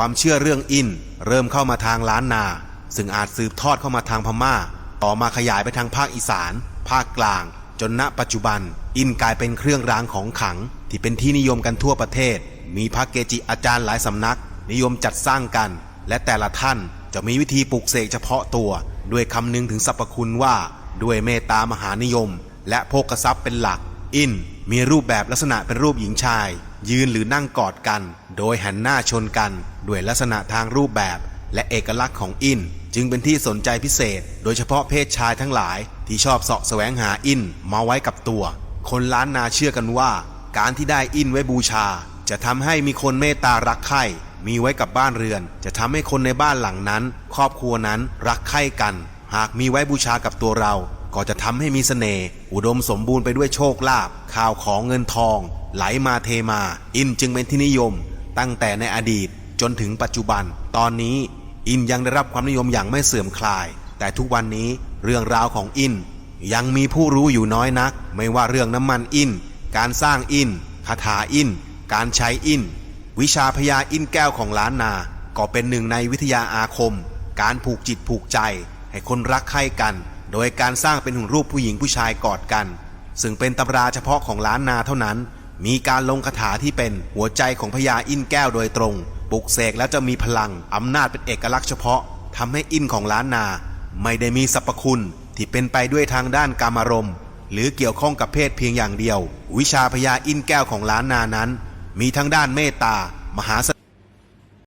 ความเชื่อเรื่องอินเริ่มเข้ามาทางล้านนา ซึ่งอาจสืบทอดเข้ามาทางพม่า ต่อมาขยายไปทางภาคอีสาน ภาคกลาง จนณปัจจุบัน อินกลายเป็นเครื่องรางของขลัง ที่เป็นที่นิยมกันทั่วประเทศ มีพระเกจิอาจารย์หลายสำนัก นิยมจัดสร้างกัน และแต่ละท่านจะมีวิธีปลูกเสกเฉพาะตัว ด้วยคำนึงถึงสรรพคุณว่า ด้วยเมตตามหานิยม และโภกทรัพย์เป็นหลัก อินมีรูปแบบลักษณะเป็นรูปหญิงชาย ยืนหรือนั่งกอดกัน โดยหันหน้าชนกัน ด้วยลักษณะทางรูปแบบ และเอกลักษณ์ของอิน จึงเป็นที่สนใจพิเศษ โดยเฉพาะเพศชายทั้งหลาย ที่ชอบเสาะแสวงหาอินมาไว้กับตัว คนล้านนาเชื่อกันว่า การที่ได้อินไว้บูชา จะทำให้มีคนเมตตารักใคร่มีไว้กับบ้านเรือน จะทำให้คนในบ้านหลังนั้น ครอบครัวนั้นรักใคร่กัน หากมีไว้บูชากับตัวเรา ก็จะทำให้มีเสน่ห์อุดมสมบูรณ์ไปด้วยโชคลาภข่าวของเงินทอง ไหลมาเทมา อินจึงเป็นที่นิยม ตั้งแต่ในอดีตจนถึงปัจจุบัน ตอนนี้อินยังได้รับความนิยมอย่างไม่เสื่อมคลาย แต่ทุกวันนี้เรื่องราวของอิน ยังมีผู้รู้อยู่น้อยนัก ไม่ว่าเรื่องน้ำมันอิน การสร้างอินคาถาอิน การใช้อิน วิชาพยาอินแก้วของล้านนา ก็เป็นหนึ่งในวิทยาอาคม การผูกจิตผูกใจ ให้คนรักใคร่กัน โดยการสร้างเป็นหุ่นรูปผู้หญิงผู้ชายกอดกัน ซึ่งเป็นตำราเฉพาะของล้านนาเท่านั้น มีการลงคาถาที่เป็นหัวใจของพญาอินแก้วโดยตรงปลุกเสกแล้วจะมีพลังอำนาจเป็นเอกลักษณ์เฉพาะทำให้อินของล้านนา ไม่ได้มีสรรพคุณที่เป็นไปด้วยทางด้านกามารมณ์ หรือเกี่ยวข้องกับเพศเพียงอย่างเดียว วิชาพญาอินแก้วของล้านนานั้น มีทั้งด้านเมตตามหาส